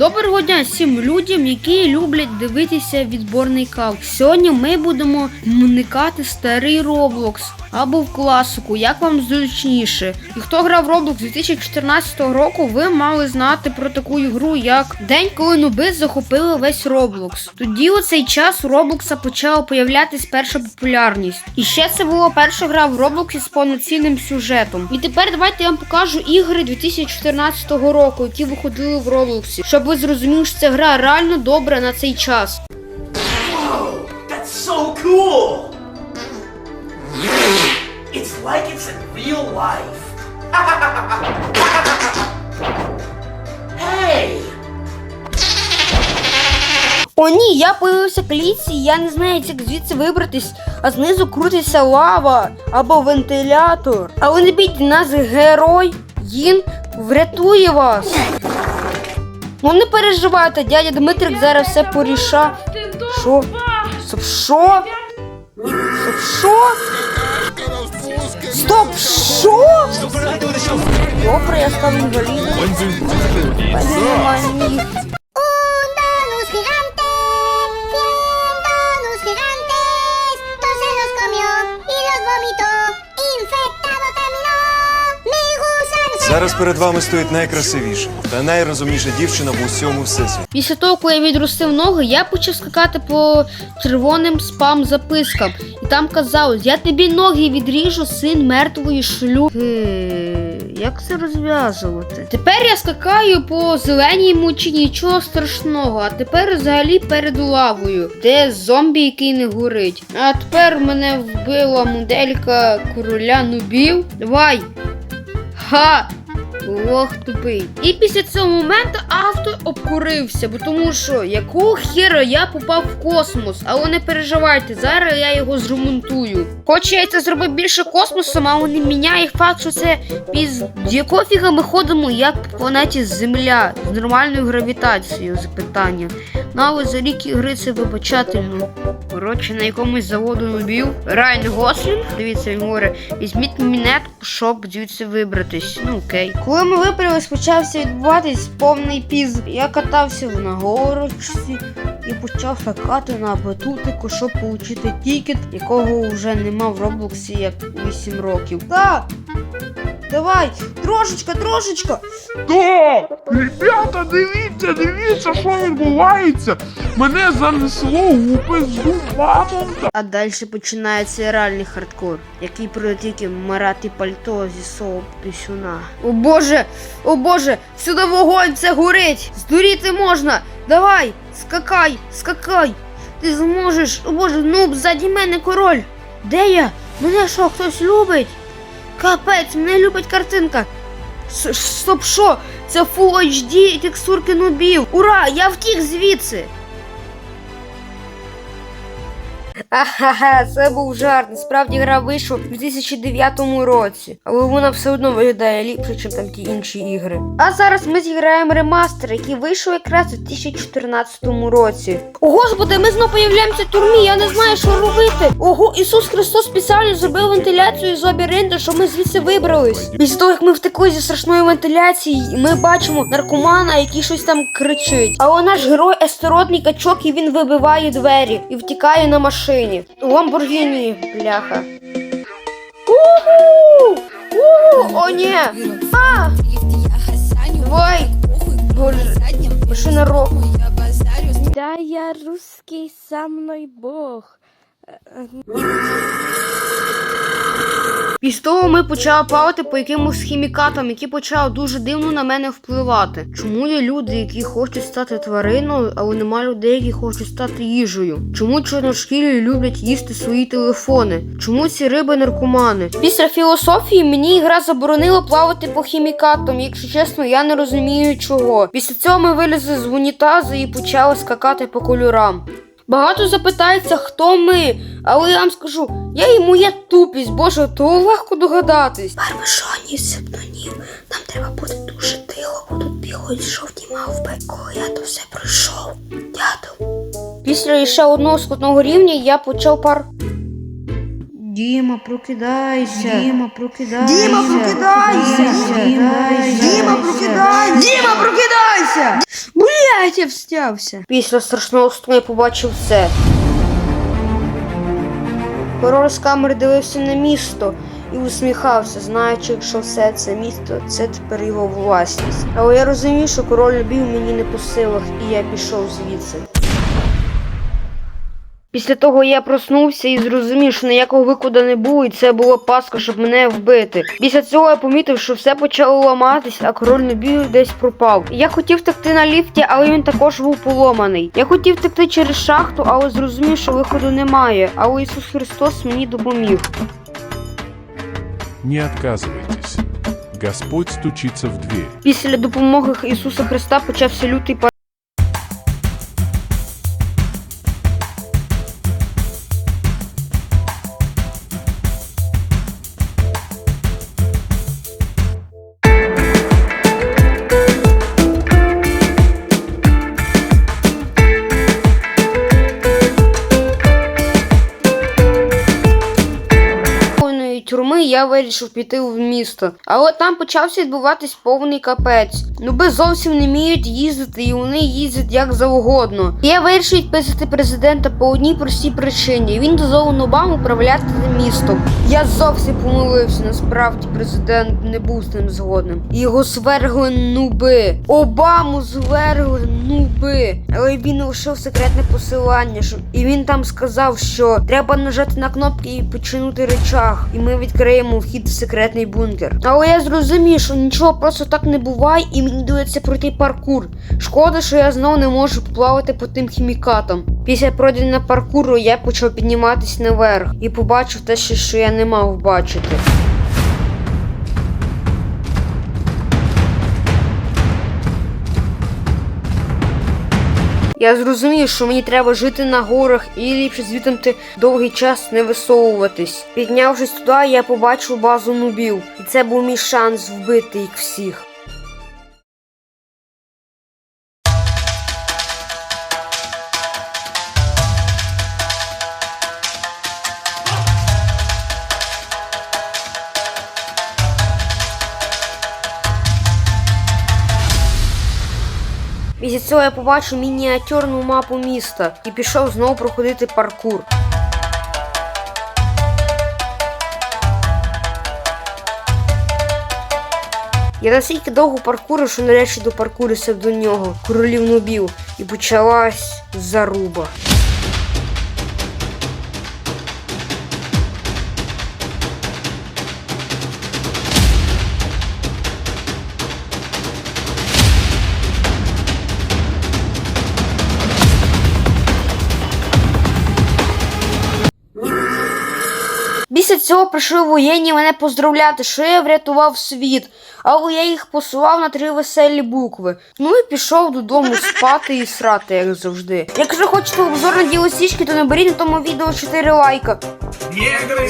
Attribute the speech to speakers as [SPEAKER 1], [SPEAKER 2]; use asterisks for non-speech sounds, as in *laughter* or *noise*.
[SPEAKER 1] Доброго дня всім людям, які люблять дивитися відборний кал. Сьогодні ми будемо вмикати старий Roblox або в класику, як вам зручніше. І хто грав Roblox 2014 року, ви мали знати про таку ігру, як День, коли нуби захопили весь Roblox. Тоді у цей час у Roblox почала появлятись перша популярність. І ще це була перша гра в Roblox з повноцінним сюжетом. І тепер давайте я вам покажу ігри 2014 року, які виходили в Роблоксі, щоб ви зрозуміли, що ця гра реально добра на цей час.
[SPEAKER 2] Whoa, that's so cool! It's like it's in real life. *laughs* hey!
[SPEAKER 1] О, ні, я появився в клітці, і я не знаю, як звідси вибратись, а знизу крутиться лава або вентилятор. Але не бійте нас, герой, він врятує вас. Ну не переживайте, дядя Дмитрик зараз все поріша. Що? Стоп, що? Стоп, що? Стоп, що? Добре, я став інвалідом. Пані нормальні.
[SPEAKER 3] Un
[SPEAKER 4] Зараз перед вами стоїть найкрасивіша та найрозумніша дівчина в усьому всесвіті.
[SPEAKER 1] Після того, коли я відростив ноги, я почав скакати по червоним спам запискам. І там казалось, я тобі ноги відріжу, син мертвої шлю. Як це розв'язувати? Тепер я скакаю по зеленій мучі, нічого страшного. А тепер взагалі перед лавою, де зомбі, який не горить. А тепер мене вбила моделька короля нубів. Давай! Ха! Ох, тупий. І після цього моменту авто обкурився, бо тому що якого хера я попав в космос. Але не переживайте, зараз я його зремонтую. Хоч я це зробив більше космосом, але не міняє факт, що це піз. Якого фіга ми ходимо, як по планеті Земля з нормальною гравітацією запитання. Ну але за рік ігри це вибачательно. Коротше, на якомусь заводу нубів. Райан Гослінг, дивіться, він говорить, візьміть мінетку, щоб звідси вибратись. Ну окей. Коли ми випрялись, почався відбуватись повний піз. Я катався в нагорочці і почав хакати на батутику, щоб отримати тікет, якого вже нема в Роблоксі як 8 років. Так! Давай, трошечка, трошечка.
[SPEAKER 5] Так, ребята, дивіться, дивіться, що відбувається. Мене занесло у пизду мамонта.
[SPEAKER 1] А далі починається реальний хардкор, який пройде тільки марати пальто зі свого пісюна. О боже, о боже, сюди вогонь, це горить! Здуріти можна! Давай, скакай, скакай! Ти зможеш, о боже, ну ззаді мене король! Де я? Мене що, хтось любить? Капець, мене любить картинка. Стоп, що? Це Full HD текстурки нубів. Ура! Я втік звідси. Ахаха, це був жарт. Насправді гра вийшла у 2009 році, але вона все одно виглядає ліпше, ніж там ті інші ігри. А зараз ми зіграємо ремастер, який вийшов якраз у 2014 році. О, господи, ми знову появляємося в тюрмі, я не знаю, що робити. Ого, Ісус Христос спеціально зробив вентиляцію з лабіринту, щоб ми звідси вибрались. Після того, як ми втекли зі страшної вентиляції, ми бачимо наркомана, який щось там кричить. Але наш герой естеродний качок, і він вибиває двері і втікає на машині. Ламборгіні, бляха. Уху! Уху! О, ні! А! Давай! Боже, машина року.
[SPEAKER 6] Да я русский, со мной Бог.
[SPEAKER 1] Після того ми почали плавати по якимось хімікатам, які почали дуже дивно на мене впливати. Чому є люди, які хочуть стати твариною, але нема людей, які хочуть стати їжею? Чому чорношкірі люблять їсти свої телефони? Чому ці риби наркомани? Після філософії мені гра заборонила плавати по хімікатам. Якщо чесно, я не розумію чого. Після цього ми вилізли з унітазу і почали скакати по кольорам. Багато запитається, хто ми, але я вам скажу, я і моя тупість, боже, то легко догадатись. Пармешоні септонім, нам треба бути дуже тихо, бо тут бігають жовті мавпи, коли я то все пройшов. Дядо. Після ще одного складного рівня я почав пар. Діма, прокидайся. Діма, прокидайся. Діма, прокидайся. Діма, прокидайся. Діма, прокидайся. Діма, прокидайся. Блін, Блять, я встявся. Після страшного сну я побачив це. Король з камери дивився на місто і усміхався, знаючи, що все це місто це тепер його власність. Але я розумів, що король любив мені не по силах, і я пішов звідси. Після того я проснувся і зрозумів, що ніякого викладу не було, і це була паска, щоб мене вбити. Після цього я помітив, що все почало ламатись, а король Нобію десь пропав. Я хотів втекти на ліфті, але він також був поломаний. Я хотів втекти через шахту, але зрозумів, що виходу немає. Але Ісус Христос мені допоміг.
[SPEAKER 5] Не отказывайтесь. Господь стучится в дверь.
[SPEAKER 1] Після допомоги Ісуса Христа почався лютий я вирішив піти в місто. Але там почався відбуватись повний капець. Нуби зовсім не вміють їздити, і вони їздять як завгодно. Я вирішив відписати президента по одній простій причині. Він дозволив нубам управляти містом. Я зовсім помилився. Насправді президент не був з ним згодним. Його звергли нуби. Обаму звергли нуби. Але він лишив секретне посилання. І він там сказав, що треба нажати на кнопки і починути речах. І ми відкриємо вхід в секретний бункер. Але я зрозумів, що нічого просто так не буває, і мені доведеться пройти паркур. Шкода, що я знову не можу поплавати по тим хімікатам. Після пройдення паркуру я почав підніматись наверх і побачив те, що я не мав бачити. Я зрозумів, що мені треба жити на горах і ліпше звідти довгий час не висовуватись. Піднявшись туди, я побачив базу нубів, і це був мій шанс вбити їх всіх. Після цього я побачив мініатюрну мапу міста і пішов знову проходити паркур. Я настільки довго паркурив, що нарешті допаркурився до нього, королів нубів, і почалась заруба. Після цього прийшли воєнні мене поздравляти, що я врятував світ, але я їх посував на три веселі букви. Ну і пішов додому спати і срати, як завжди. Якщо хочете обзор на діло січки, то наберіть на тому відео 4 лайка.
[SPEAKER 2] Негры